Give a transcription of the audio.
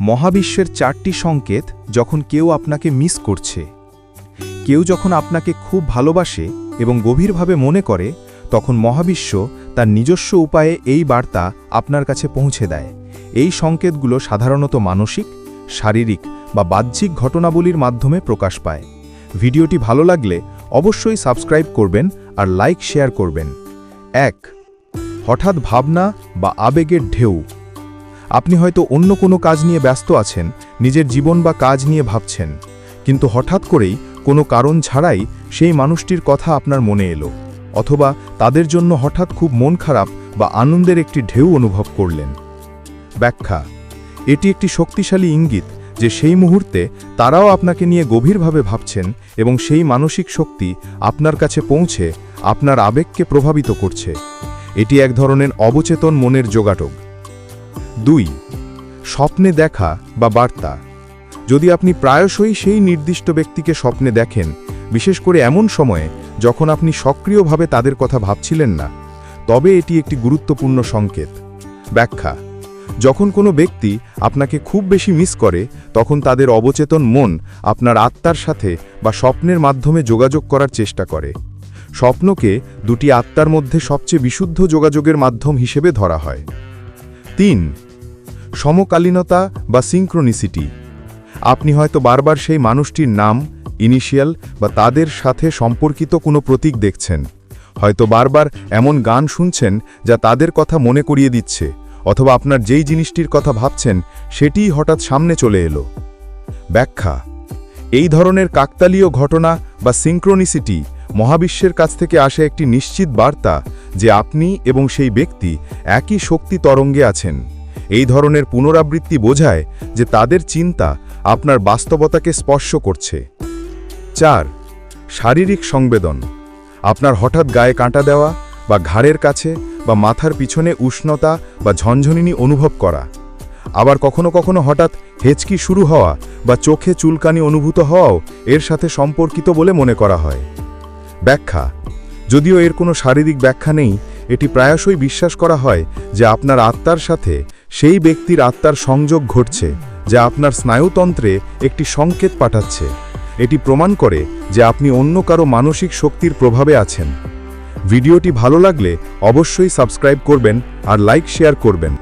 মহাবিশ্বের চারটি সংকেত যখন কেউ আপনাকে মিস করছে। কেউ যখন আপনাকে খুব ভালোবাসে এবং গভীরভাবে মনে করে, তখন মহাবিশ্ব তার নিজস্ব উপায়ে এই বার্তা আপনার কাছে পৌঁছে দেয়। এই সংকেতগুলো সাধারণত মানসিক, শারীরিক বা বাহ্যিক ঘটনাবলীর মাধ্যমে প্রকাশ পায়। ভিডিওটি ভালো লাগলে অবশ্যই সাবস্ক্রাইব করবেন আর লাইক, শেয়ার করবেন। এক, হঠাৎ ভাবনা বা আবেগের ঢেউ। আপনি হয়তো অন্য কোনো কাজ নিয়ে ব্যস্ত আছেন, নিজের জীবন বা কাজ নিয়ে ভাবছেন। কিন্তু হঠাৎ করেই কোনো কারণ ছাড়াই সেই মানুষটির কথা আপনার মনে এলো, অথবা তাদের জন্য হঠাৎ খুব মন খারাপ বা আনন্দের একটি ঢেউ অনুভব করলেন। ব্যাখ্যা, এটি একটি শক্তিশালী ইঙ্গিত যে সেই মুহূর্তে তারাও আপনাকে নিয়ে গভীরভাবে ভাবছেন এবং সেই মানসিক শক্তি আপনার কাছে পৌঁছে আপনার আবেগকে প্রভাবিত করছে। এটি এক ধরনের অবচেতন মনের যোগাটক দুই, স্বপ্নে দেখা বা বার্তা। যদি আপনি প্রায়শই সেই নির্দিষ্ট ব্যক্তিকে স্বপ্নে দেখেন, বিশেষ করে এমন সময়ে যখন আপনি সক্রিয়ভাবে তাদের কথা ভাবছিলেন না, তবে এটি একটি গুরুত্বপূর্ণ সংকেত। ব্যাখ্যা, যখন কোনো ব্যক্তি আপনাকে খুব বেশি মিস করে, তখন তাদের অবচেতন মন আপনার আত্মার সাথে বা স্বপ্নের মাধ্যমে যোগাযোগ করার চেষ্টা করে। স্বপ্নকে দুটি আত্মার মধ্যে সবচেয়ে বিশুদ্ধ যোগাযোগের মাধ্যম হিসেবে ধরা হয়। তিন সমকালীনতা বা সিঙ্ক্রোনিসিটি আপনি হয়তো বারবার সেই মানুষটির নাম ইনিশিয়াল বা তাদের সাথে সম্পর্কিত কোনো প্রতীক দেখছেন। হয়তো বারবার এমন গান শুনছেন যা তাদের কথা মনে করিয়ে দিচ্ছে, অথবা আপনার যেই জিনিসটির কথা ভাবছেন, সেটিই হঠাৎ সামনে চলে এলো। ব্যাখ্যা। এই ধরনের কাকতালীয় ঘটনা বা সিঙ্ক্রোনিসিটি মহাবিশ্বের কাছ থেকে আসে একটি নিশ্চিত বার্তা যে আপনি এবং সেই ব্যক্তি একই শক্তি তরঙ্গে আছেন। এই ধরনের পুনরাবৃত্তি বোঝায় যে তাদের চিন্তা আপনার বাস্তবতাকে স্পর্শ করছে। চার, শারীরিক সংবেদন। আপনার হঠাৎ গায়ে কাঁটা দেওয়া বা ঘাড়ের কাছে বা মাথার পিছনে উষ্ণতা বা ঝনঝনিনি অনুভব করা। আবার কখনো কখনো হঠাৎ হেঁচকি শুরু হওয়া বা চোখে চুলকানি অনুভূত হওয়াও এর সাথে সম্পর্কিত বলে মনে করা হয়। ব্যাখ্যা। যদিও এর কোনো শারীরিক ব্যাখ্যা নেই, এটি প্রায়শই বিশ্বাস করা হয় যে আপনার আত্মার সাথে সেই ব্যক্তির আত্মার সংযোগ ঘটছে, যা আপনার স্নায়ুতন্ত্রে একটি সংকেত পাঠাচ্ছে। এটি প্রমাণ করে যে আপনি অন্য কারও মানসিক শক্তির প্রভাবে আছেন। ভিডিওটি ভালো লাগলে অবশ্যই সাবস্ক্রাইব করবেন আর লাইক, শেয়ার করবেন।